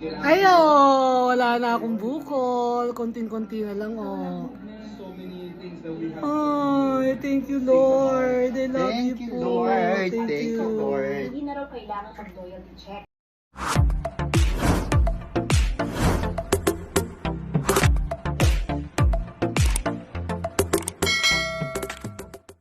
Ay, oh, wala na akong bukol. Konting-konti na lang, oh. Ay, thank you, Lord. I love Thank you you. Lord. Thank, Thank you, Lord. Hindi na raw kailangan mag-loyalty check.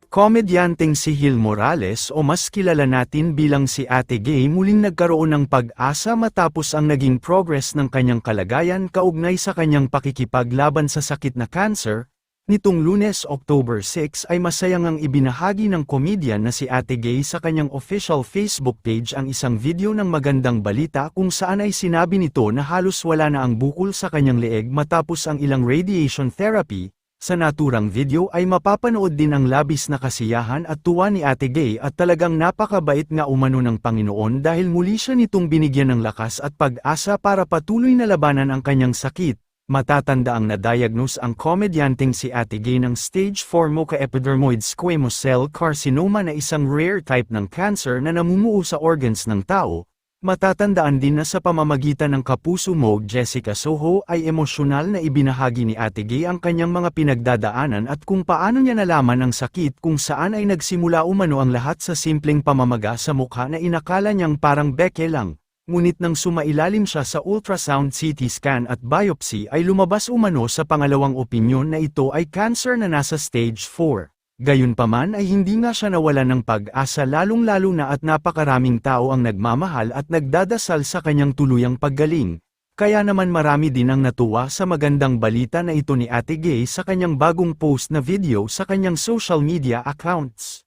Komedyanteng si Hil Morales o mas kilala natin bilang si Ate Gay muling nagkaroon ng pag-asa matapos ang naging progress ng kanyang kalagayan kaugnay sa kanyang pakikipaglaban sa sakit na cancer. Nitong lunes October 6 ay masayang ang ibinahagi ng komedyan na si Ate Gay sa kanyang official Facebook page ang isang video ng magandang balita kung saan ay sinabi nito na halos wala na ang bukol sa kanyang leeg matapos ang ilang radiation therapy, sa naturang video ay mapapanood din ang labis na kasiyahan at tuwa ni Ate Gay at talagang napakabait nga umano ng Panginoon dahil muli siya nitong binigyan ng lakas at pag-asa para patuloy na labanan ang kanyang sakit. Matatanda ang na-diagnose ang komedyanteng si Ate Gay ng stage 4 mucoepidermoid squamous cell carcinoma na isang rare type ng cancer na namumuo sa organs ng tao, Matatandaan din na sa pamamagitan ng kapuso mo Jessica Soho ay emosyonal na ibinahagi ni Ate Gay ang kanyang mga pinagdadaanan at kung paano niya nalaman ang sakit kung saan ay nagsimula umano ang lahat sa simpleng pamamaga sa mukha na inakala niyang parang beke lang. Ngunit nang sumailalim siya sa ultrasound CT scan at biopsy ay lumabas umano sa pangalawang opinyon na ito ay cancer na nasa stage 4. Gayunpaman ay hindi nga siya nawala ng pag-asa lalong-lalo na at napakaraming tao ang nagmamahal at nagdadasal sa kanyang tuluyang paggaling. Kaya naman marami din ang natuwa sa magandang balita na ito ni Ate Gay sa kanyang bagong post na video sa kanyang social media accounts.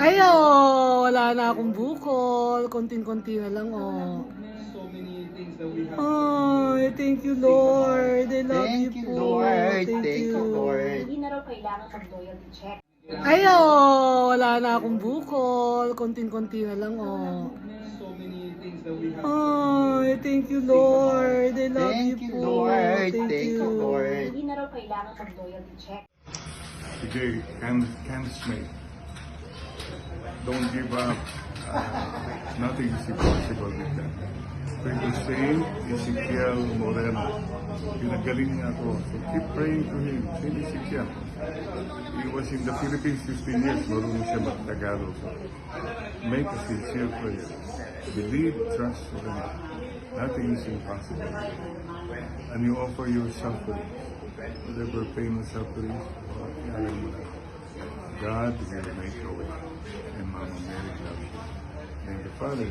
Ay, oh, wala na akong bukol. Konting-konti na lang, oh. So many things that we have. Ay, thank you, Lord. I love Thank you. Lord. Thank, Thank you, Lord. Kailangan mag-loyalty check. Ay, oh, wala na akong bukol. Konting-konti na lang, oh. Ay, thank you, Lord. I love Thank you you, po. Lord. Thank, Thank you, Lord. Hindi na raw kailangan mag-loyalty check. Today, can can make. Don't give up. Nothing is impossible with that. People saying Ezekiel Moreno. Pinagaling niya ako. So keep praying to him. Say Ezekiel. He was in the Philippines 15 years. Marunong siya mag-Tagalog. Make a sincere prayer. Believe, trust, surrender. Nothing is impossible. And you offer your suffering. Whatever pain and suffering, alam God began to make a way in Mama Mary's life. And the Father